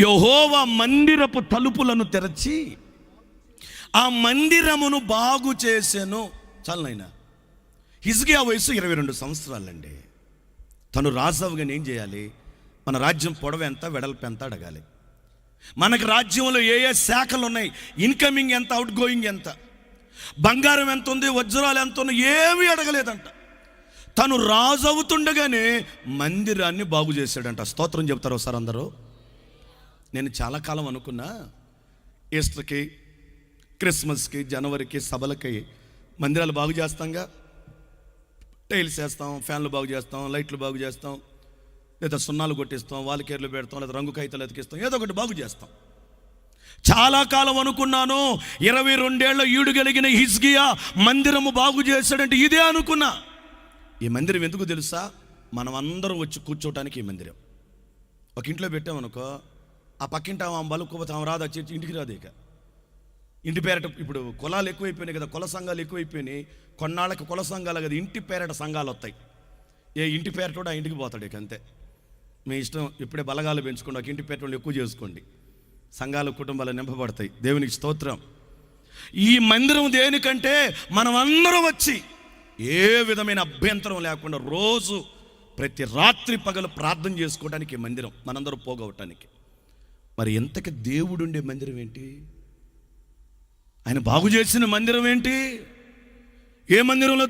యహోవ మందిరపు తలుపులను తెరచి ఆ మందిరమును బాగు చేసెను. చాలనైనా హిజ్గియా వయసు ఇరవై రెండు సంవత్సరాలండి. తను రాజావుగా ఏం చేయాలి? మన రాజ్యం పొడవ ఎంత వెడల్పు ఎంత అడగాలి. మనకు రాజ్యంలో ఏ ఏ శాఖలు ఉన్నాయి? ఇన్కమింగ్ ఎంత అవుట్ గోయింగ్ ఎంత? బంగారం ఎంత ఉంది? వజ్రాలు ఎంత ఉంది ఏమీ అడగలేదంట. తను రాజు అవుతుండగానే మందిరాన్ని బాగు చేశాడంట. స్తోత్రం చెప్తారు ఒకసారి అందరూ? నేను చాలా కాలం అనుకున్నా ఈస్టర్కి క్రిస్మస్కి జనవరికి సభలకి మందిరాలు బాగు చేస్తాంగా. టైల్స్ వేస్తాం ఫ్యాన్లు బాగు చేస్తాం లైట్లు బాగు చేస్తాం లేదా సున్నాలు కొట్టిస్తాం వాలికేర్లు పెడతాం లేదా రంగు కాగితాలు ఎతికిస్తాం ఏదో ఒకటి బాగు చేస్తాం. చాలా కాలం అనుకున్నాను ఇరవై రెండేళ్ళ ఈడు కలిగిన హిజ్గియా మందిరము బాగు చేశాడంటే ఇదే అనుకున్నా. ఈ మందిరం ఎందుకు తెలుసా? మనం అందరం వచ్చి కూర్చోటానికి ఈ మందిరం. ఒక ఇంట్లో పెట్టామనుకో ఆ పక్కింటి ఆమె బలుకోపోతే ఆమె రాదు వచ్చి ఇంటికి రాదు ఇక. ఇంటి పేరట ఇప్పుడు కులాలు ఎక్కువైపోయినాయి కదా కుల సంఘాలు ఎక్కువైపోయినాయి. కొన్నాళ్ళకి కుల సంఘాలు కదా ఇంటి పేరట సంఘాలు వస్తాయి ఏ ఇంటి పేరట కూడా ఆ ఇంటికి పోతాడు ఇక అంతే. మీ ఇష్టం ఇప్పుడే బలగాలు పెంచుకోండి ఒక ఇంటి పేరట ఎక్కువ చేసుకోండి. సంఘాలు కుటుంబాలు నింపబడతాయి. దేవునికి స్తోత్రం. ఈ మందిరం దేనికంటే మనం అందరం వచ్చి ఏ విధమైన అభ్యంతరం లేకుండా రోజు ప్రతి రాత్రి పగలు ప్రార్థన చేసుకోవడానికి మందిరం మనందరూ పోగొట్టడానికి మరి ఎంతకి దేవుడుండే మందిరం ఏంటి? ఆయన బాగు చేసిన మందిరం ఏంటి? ఏ మందిరంలో